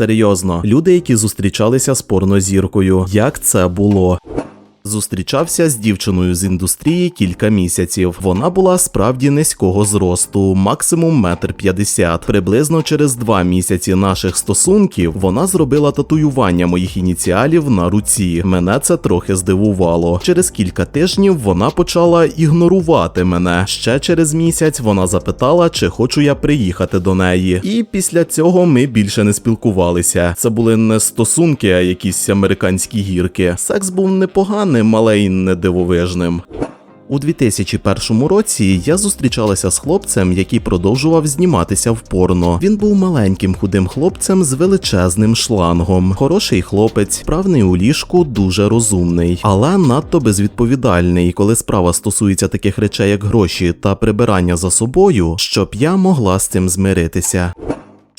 Серйозно, люди, які зустрічалися з порнозіркою, як це було? Зустрічався з дівчиною з індустрії кілька місяців. Вона була справді низького зросту, максимум метр п'ятдесят. Приблизно через два місяці наших стосунків вона зробила татуювання моїх ініціалів на руці. Мене це трохи здивувало. Через кілька тижнів вона почала ігнорувати мене. Ще через місяць вона запитала, чи хочу я приїхати до неї. І після цього ми більше не спілкувалися. Це були не стосунки, а якісь американські гірки. Секс був непоганим, але й не дивовижним. У 2001 році я зустрічалася з хлопцем, який продовжував зніматися в порно. Він був маленьким худим хлопцем з величезним шлангом. Хороший хлопець, правний у ліжку, дуже розумний, але надто безвідповідальний, коли справа стосується таких речей, як гроші та прибирання за собою, щоб я могла з цим змиритися.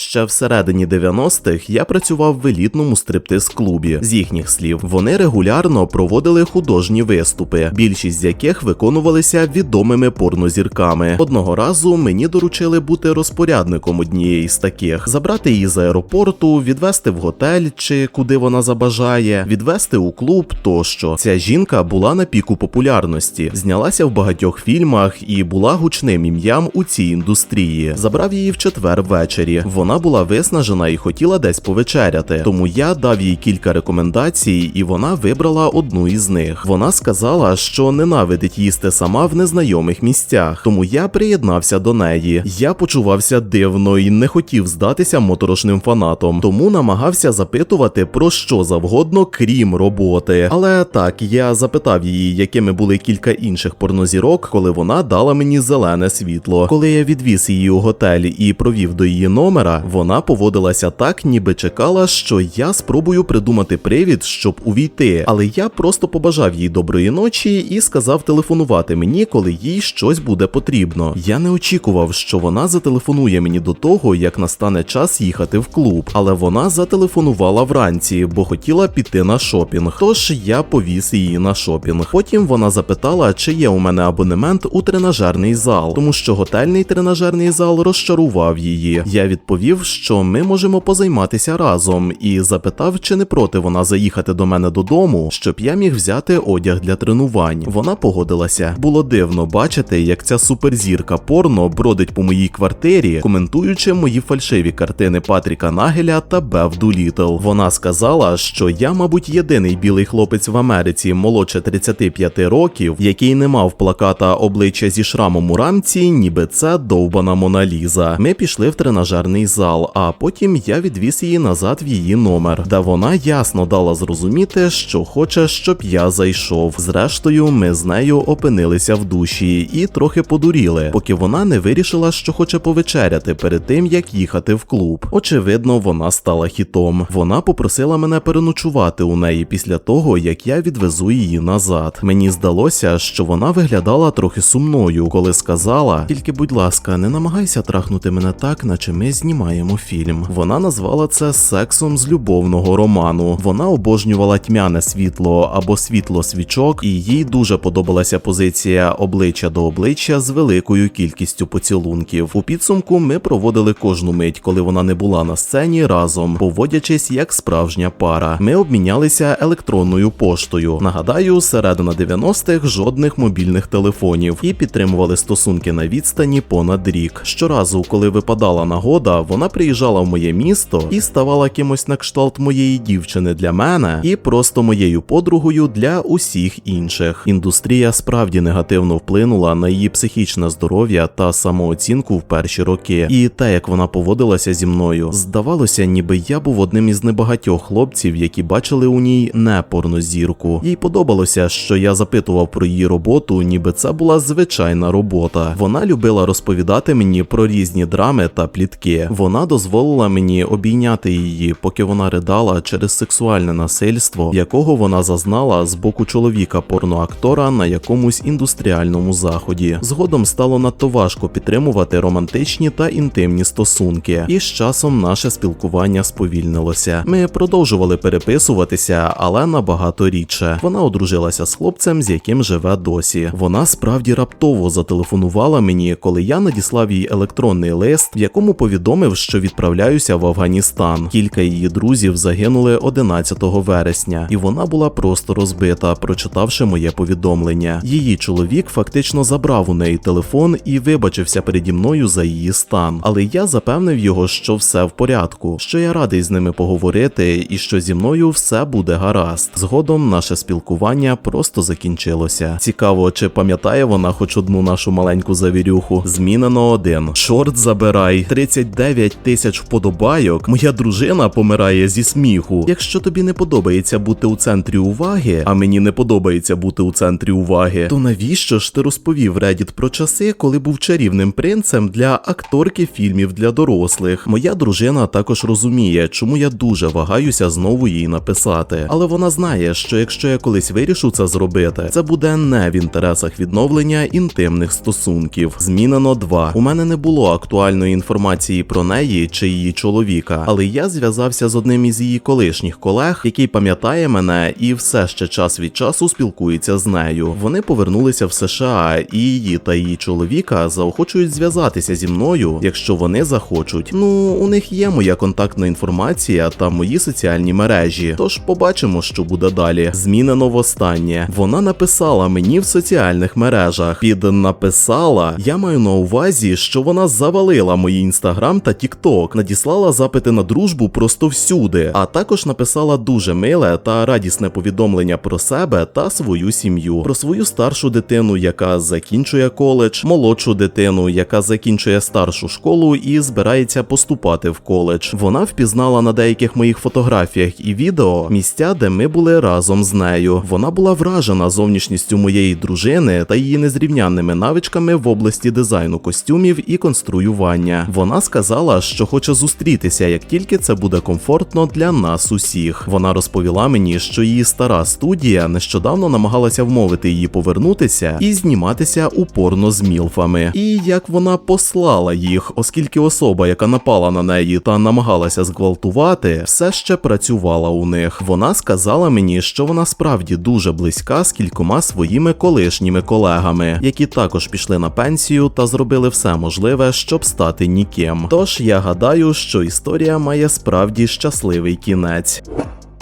Ще всередині 90-х я працював в елітному стриптиз-клубі. З їхніх слів, вони регулярно проводили художні виступи, більшість з яких виконувалися відомими порнозірками. Одного разу мені доручили бути розпорядником однієї з таких, забрати її з аеропорту, відвести в готель чи куди вона забажає, відвести у клуб тощо. Ця жінка була на піку популярності, знялася в багатьох фільмах і була гучним ім'ям у цій індустрії. Забрав її в четвер ввечері. Вона була виснажена і хотіла десь повечеряти. Тому я дав їй кілька рекомендацій, і вона вибрала одну із них. Вона сказала, що ненавидить їсти сама в незнайомих місцях, тому я приєднався до неї. Я почувався дивно і не хотів здатися моторошним фанатом, тому намагався запитувати про що завгодно, крім роботи. Але так, я запитав її, якими були кілька інших порнозірок, коли вона дала мені зелене світло. Коли я відвіз її у готель і провів до її номера, вона поводилася так, ніби чекала, що я спробую придумати привід, щоб увійти. Але я просто побажав їй доброї ночі і сказав телефонувати мені, коли їй щось буде потрібно. Я не очікував, що вона зателефонує мені до того, як настане час їхати в клуб. Але вона зателефонувала вранці, бо хотіла піти на шопінг. Тож я повіз її на шопінг. Потім вона запитала, чи є у мене абонемент у тренажерний зал, тому що готельний тренажерний зал розчарував її. Я відповів, що ми можемо позайматися разом, і запитав, чи не проти вона заїхати до мене додому, щоб я міг взяти одяг для тренувань. Вона погодилася. Було дивно бачити, як ця суперзірка порно бродить по моїй квартирі, коментуючи мої фальшиві картини Патріка Нагеля та Бев Дулітл. Вона сказала, що я, мабуть, єдиний білий хлопець в Америці молодше 35 років, який не мав плаката обличчя зі шрамом у рамці, ніби це довбана Мона Ліза. Ми пішли в тренажерний зал, а потім я відвіз її назад в її номер, де вона ясно дала зрозуміти, що хоче, щоб я зайшов. Зрештою, ми з нею опинилися в душі і трохи подуріли, поки вона не вирішила, що хоче повечеряти перед тим, як їхати в клуб. Очевидно, вона стала хітом. Вона попросила мене переночувати у неї після того, як я відвезу її назад. Мені здалося, що вона виглядала трохи сумною, коли сказала: тільки, будь ласка, не намагайся трахнути мене так, наче ми знімаємо фільм. Вона назвала це сексом з любовного роману. Вона обожнювала тьмяне світло або світло свічок, і їй дуже подобалася позиція обличчя до обличчя з великою кількістю поцілунків. У підсумку ми проводили кожну мить, коли вона не була на сцені разом, поводячись як справжня пара. Ми обмінялися електронною поштою. Нагадаю, середина 90-х жодних мобільних телефонів і підтримували стосунки на відстані понад рік. Щоразу, коли випадала нагода, вона приїжджала в моє місто і ставала кимось на кшталт моєї дівчини для мене і просто моєю подругою для усіх інших. Індустрія справді негативно вплинула на її психічне здоров'я та самооцінку в перші роки. І те, як вона поводилася зі мною, здавалося, ніби я був одним із небагатьох хлопців, які бачили у ній не порнозірку. Їй подобалося, що я запитував про її роботу, ніби це була звичайна робота. Вона любила розповідати мені про різні драми та плітки. Вона дозволила мені обійняти її, поки вона ридала через сексуальне насильство, якого вона зазнала з боку чоловіка порноактора на якомусь індустріальному заході. Згодом стало надто важко підтримувати романтичні та інтимні стосунки, і з часом наше спілкування сповільнилося. Ми продовжували переписуватися, але набагато рідше. Вона одружилася з хлопцем, з яким живе досі. Вона справді раптово зателефонувала мені, коли я надіслав їй електронний лист, в якому повідомив, повідомив, що відправляюся в Афганістан. Кілька її друзів загинули 11 вересня, і вона була просто розбита, прочитавши моє повідомлення. Її чоловік фактично забрав у неї телефон і вибачився переді мною за її стан. Але я запевнив його, що все в порядку, що я радий з ними поговорити і що зі мною все буде гаразд. Згодом наше спілкування просто закінчилося. Цікаво, чи пам'ятає вона хоч одну нашу маленьку завірюху? Змінено один. Чорт забирай, 39 тисяч вподобайок. Моя дружина помирає зі сміху. Якщо тобі не подобається бути у центрі уваги, а мені не подобається бути у центрі уваги, то навіщо ж ти розповів Reddit про часи, коли був чарівним принцем для акторки фільмів для дорослих? Моя дружина також розуміє, чому я дуже вагаюся знову їй написати. Але вона знає, що якщо я колись вирішу це зробити, це буде не в інтересах відновлення інтимних стосунків. Змінено 2. У мене не було актуальної інформації про неї чи її чоловіка, але я зв'язався з одним із її колишніх колег, який пам'ятає мене і все ще час від часу спілкується з нею. Вони повернулися в США, і її та її чоловіка заохочують зв'язатися зі мною, якщо вони захочуть. Ну, у них є моя контактна інформація та мої соціальні мережі. Тож побачимо, що буде далі. Змінено востаннє. Вона написала мені в соціальних мережах. Під написала я маю на увазі, що вона завалила мої інстаграм та тікток, надіслала запити на дружбу просто всюди, а також написала дуже миле та радісне повідомлення про себе та свою сім'ю, про свою старшу дитину, яка закінчує коледж, молодшу дитину, яка закінчує старшу школу і збирається поступати в коледж. Вона впізнала на деяких моїх фотографіях і відео місця, де ми були разом з нею. Вона була вражена зовнішністю моєї дружини та її незрівнянними навичками в області дизайну костюмів і конструювання. Вона сказала, що хоче зустрітися, як тільки це буде комфортно для нас усіх. Вона розповіла мені, що її стара студія нещодавно намагалася вмовити її повернутися і зніматися у порно з мілфами. І як вона послала їх, оскільки особа, яка напала на неї та намагалася зґвалтувати, все ще працювала у них. Вона сказала мені, що вона справді дуже близька з кількома своїми колишніми колегами, які також пішли на пенсію та зробили все можливе, щоб стати ніким. Тож я гадаю, що історія має справді щасливий кінець.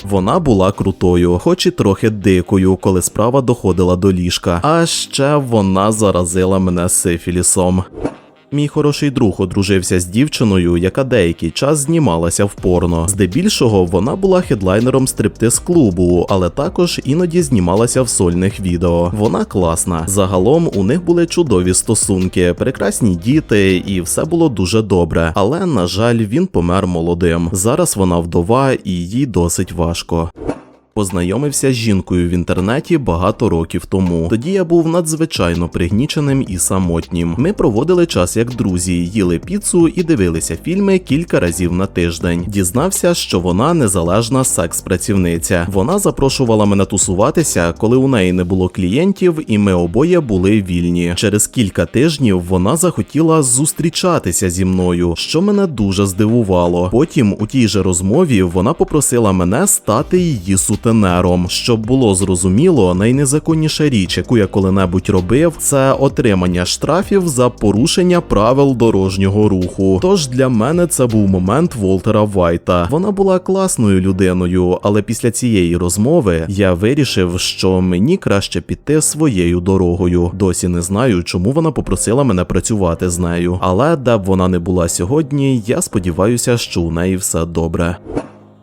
Вона була крутою, хоч і трохи дикою, коли справа доходила до ліжка. А ще вона заразила мене сифілісом. Мій хороший друг одружився з дівчиною, яка деякий час знімалася в порно. Здебільшого вона була хедлайнером стриптиз клубу, але також іноді знімалася в сольних відео. Вона класна. Загалом у них були чудові стосунки, прекрасні діти, і все було дуже добре. Але на жаль, він помер молодим. Зараз вона вдова і їй досить важко. Познайомився з жінкою в інтернеті багато років тому. Тоді я був надзвичайно пригніченим і самотнім. Ми проводили час як друзі, їли піцу і дивилися фільми кілька разів на тиждень. Дізнався, що вона незалежна секс-працівниця. Вона запрошувала мене тусуватися, коли у неї не було клієнтів, і ми обоє були вільні. Через кілька тижнів вона захотіла зустрічатися зі мною, що мене дуже здивувало. Потім у тій же розмові вона попросила мене стати її сутенером. Щоб було зрозуміло, найнезаконніша річ, яку я коли-небудь робив, це отримання штрафів за порушення правил дорожнього руху. Тож для мене це був момент Волтера Вайта. Вона була класною людиною, але після цієї розмови я вирішив, що мені краще піти своєю дорогою. Досі не знаю, чому вона попросила мене працювати з нею. Але де б вона не була сьогодні, я сподіваюся, що у неї все добре.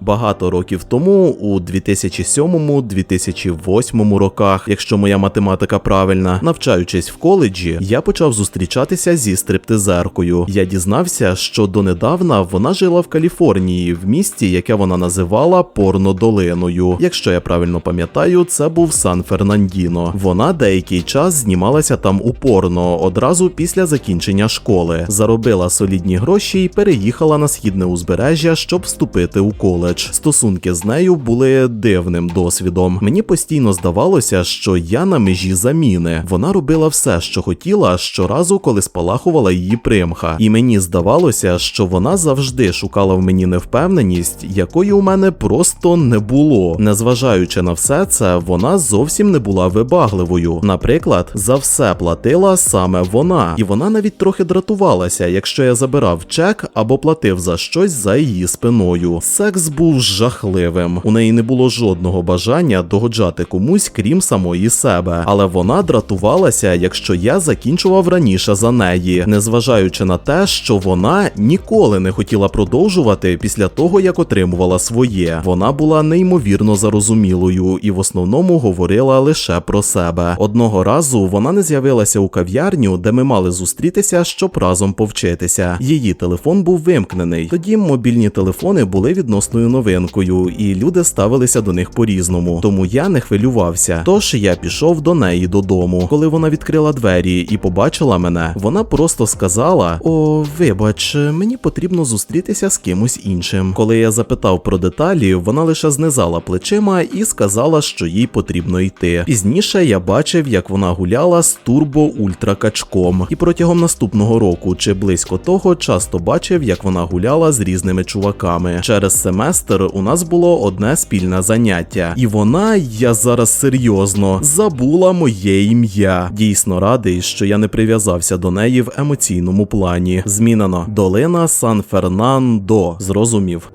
Багато років тому, у 2007-2008 роках, якщо моя математика правильна, навчаючись в коледжі, я почав зустрічатися зі стриптизеркою. Я дізнався, що донедавна вона жила в Каліфорнії, в місті, яке вона називала Порнодолиною. Якщо я правильно пам'ятаю, це був Сан Фернандіно. Вона деякий час знімалася там у порно одразу після закінчення школи, заробила солідні гроші і переїхала на східне узбережжя, щоб вступити у коледж. Коледж. Стосунки з нею були дивним досвідом. Мені постійно здавалося, що я на межі заміни. Вона робила все, що хотіла, щоразу, коли спалахувала її примха. І мені здавалося, що вона завжди шукала в мені невпевненість, якої у мене просто не було. Незважаючи на все це, вона зовсім не була вибагливою. Наприклад, за все платила саме вона, і вона навіть трохи дратувалася, якщо я забирав чек або платив за щось за її спиною. Секс був жахливим. У неї не було жодного бажання догоджати комусь, крім самої себе. Але вона дратувалася, якщо я закінчував раніше за неї, незважаючи на те, що вона ніколи не хотіла продовжувати після того, як отримувала своє. Вона була неймовірно зарозумілою і в основному говорила лише про себе. Одного разу вона не з'явилася у кав'ярню, де ми мали зустрітися, щоб разом повчитися. Її телефон був вимкнений. Тоді мобільні телефони були відносною новинкою, і люди ставилися до них по-різному. Тому я не хвилювався. Тож я пішов до неї додому. Коли вона відкрила двері і побачила мене, вона просто сказала: О, вибач, мені потрібно зустрітися з кимось іншим. Коли я запитав про деталі, вона лише знизала плечима і сказала, що їй потрібно йти. Пізніше я бачив, як вона гуляла з турбо ультракачком, і протягом наступного року чи близько того часто бачив, як вона гуляла з різними чуваками. Через семестр у нас було одне спільне заняття, і вона, я зараз серйозно, забула моє ім'я. Дійсно радий, що я не прив'язався до неї в емоційному плані. Змінено долина Сан-Фернандо. Зрозумів.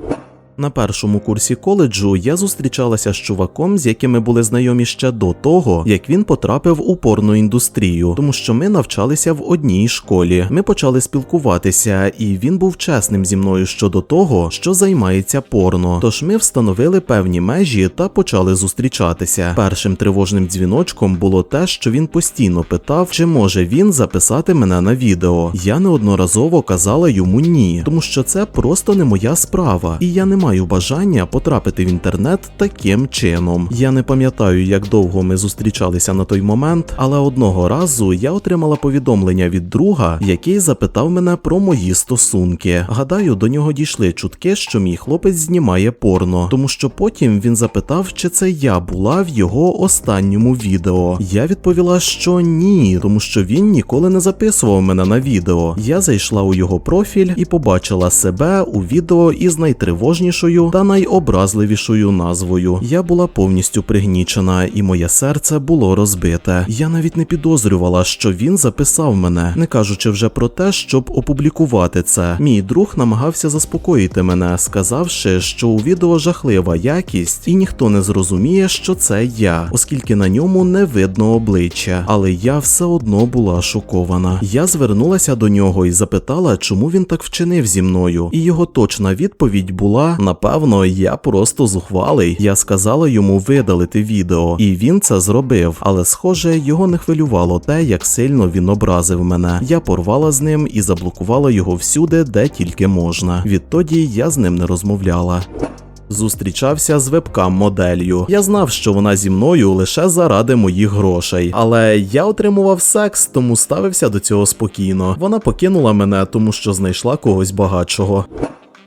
На першому курсі коледжу я зустрічалася з чуваком, з яким ми були знайомі ще до того, як він потрапив у порноіндустрію, тому що ми навчалися в одній школі. Ми почали спілкуватися, і він був чесним зі мною щодо того, що займається порно. Тож ми встановили певні межі та почали зустрічатися. Першим тривожним дзвіночком було те, що він постійно питав, чи може він записати мене на відео. Я неодноразово казала йому ні, тому що це просто не моя справа, і я не маю бажання потрапити в інтернет таким чином. Я не пам'ятаю, як довго ми зустрічалися на той момент, але одного разу я отримала повідомлення від друга, який запитав мене про мої стосунки. Гадаю, до нього дійшли чутки, що мій хлопець знімає порно, тому що потім він запитав, чи це я була в його останньому відео. Я відповіла, що ні, тому що він ніколи не записував мене на відео. Я зайшла у його профіль і побачила себе у відео із найтривожнішою та найобразливішою назвою. Я була повністю пригнічена, і моє серце було розбите. Я навіть не підозрювала, що він записав мене, не кажучи вже про те, щоб опублікувати це. Мій друг намагався заспокоїти мене, сказавши, що у відео жахлива якість, і ніхто не зрозуміє, що це я, оскільки на ньому не видно обличчя. Але я все одно була шокована. Я звернулася до нього і запитала, чому він так вчинив зі мною. І його точна відповідь була: напевно, я просто зухвалий. Я сказала йому видалити відео, і він це зробив. Але, схоже, його не хвилювало те, як сильно він образив мене. Я порвала з ним і заблокувала його всюди, де тільки можна. Відтоді я з ним не розмовляла. Зустрічався з вебкам-моделлю. Я знав, що вона зі мною лише заради моїх грошей. Але я отримував секс, тому ставився до цього спокійно. Вона покинула мене, тому що знайшла когось багатшого.